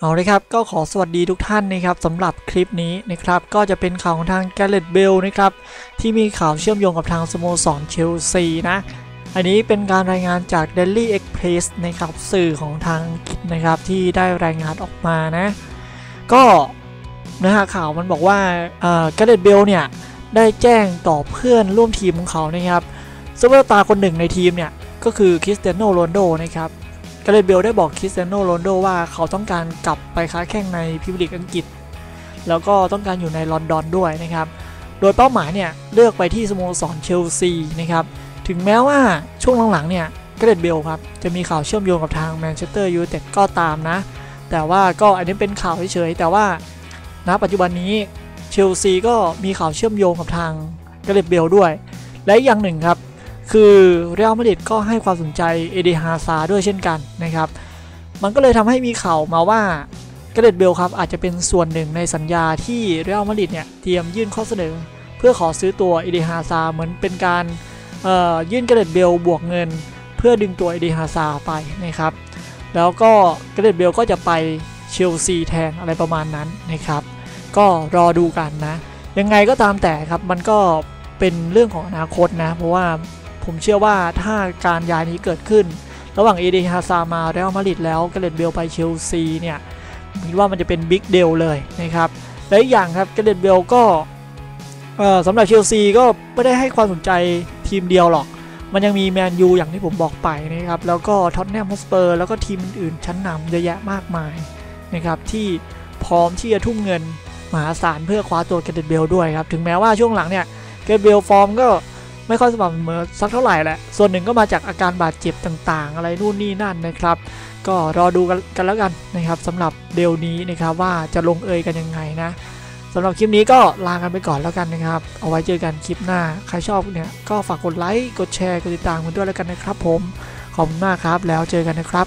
เอาเลยครับก็ขอสวัสดีทุกท่านนะครับสำหรับคลิปนี้นะครับก็จะเป็นข่าวของทางแกเลตเบลนะครับที่มีข่าวเชื่อมโยงกับทางสโมสรเชลซีนะอันนี้เป็นการรายงานจาก Daily Express นะครับสื่อของทางอังกฤษนะครับที่ได้รายงานออกมานะก็เนื้อหาข่าวมันบอกว่าแกเลตเบลเนี่ยได้แจ้งต่อเพื่อนร่วมทีมของเขานะครับซูเปอร์สตาร์คนหนึ่งในทีมเนี่ยก็คือคริสเตียโนโรนลโดนะครับ กาเลตเบลได้บอกคริสเตียโนโรนโดว่าเขาต้องการกลับไปค้าแข่งในพิมยร์ลีกอังกฤษ แล้วก็ต้องการอยู่ในลอนดอนด้วยนะครับ โดยเป้าหมายเนี่ยเลือกไปที่สโมสรเชลซีนะครับ ถึงแม้ว่าช่วงหลังๆเนี่ยกาเลตเบลครับจะมีข่าวเชื่อมโยงกับทางแมนเชสเตอร์ยูไนเต็ดก็ตามนะ แต่ว่าก็อันนี้เป็นข่าวเฉยๆแต่ว่าณปัจจุบันนี้เชลซีก็มีข่าวเชื่อมโยงกับทางกาเลตเบลด้วย และอย่างหนึ่งครับ คือเรอัลมาดริดก็ให้ความสนใจเอเดฮาซาด้วยเช่นกันนะครับ มันก็เลยทำให้มีข่าวมาว่าเกเรตเบลครับอาจจะเป็นส่วนหนึ่งในสัญญาที่เรอัลมาดริดเนี่ยเตรียมยื่นข้อเสนอ เพื่อขอซื้อตัวเอเดฮาซาเหมือนเป็นการยื่นเกเรตเบลบวกเงิน เพื่อดึงตัวเอเดฮาซาไปนะครับ แล้วก็เกเรตเบลก็จะไปเชลซีแทนอะไรประมาณนั้นนะครับ ก็รอดูกันนะ ยังไงก็ตามแต่ครับมันก็เป็นเรื่องของอนาคตนะ เพราะว่า ผมเชื่อว่าถ้าการย้ายนี้เกิดขึ้น ระหว่างเอเดฮาซามาเรอัลมาดริดแล้วเกเรตเบลไปเชลซีเนี่ยคิดว่ามันจะเป็นบิ๊กเดลเลยนะครับและอีกอย่างครับเกเรตเบลก็สำหรับเชลซีก็ไม่ได้ให้ความสนใจทีมเดียวหรอก มันยังมีแมนยูอย่างที่ผมบอกไปนะครับ แล้วก็ท็อตแนมฮอสเปอร์ แล้วก็ทีมอื่นๆชั้นนำเยอะแยะมากมายนะครับที่พร้อมที่จะทุ่มเงินมหาศาลเพื่อคว้าตัวเกเรตเบลด้วยครับ ถึงแม้ว่าช่วงหลังเนี่ยเกเรตเบลฟอร์มก็ ไม่ค่อยสม่ำเสมอสักเท่าไหร่แหละ ส่วนหนึ่งก็มาจากอาการบาดเจ็บต่างๆ อะไรนู่นนี่นั่นนะครับ ก็รอดูกันแล้วกันนะครับสำหรับเดลนี้นะครับว่าจะลงเอยกันยังไงนะสำหรับคลิปนี้ก็ลากันไปก่อนแล้วกันนะครับ เอาไว้เจอกันคลิปหน้า ใครชอบเนี่ยก็ฝากกดไลค์ กดแชร์ กดติดตามกันด้วยแล้วกันนะครับผม ขอบคุณมากครับ แล้วเจอกันนะครับ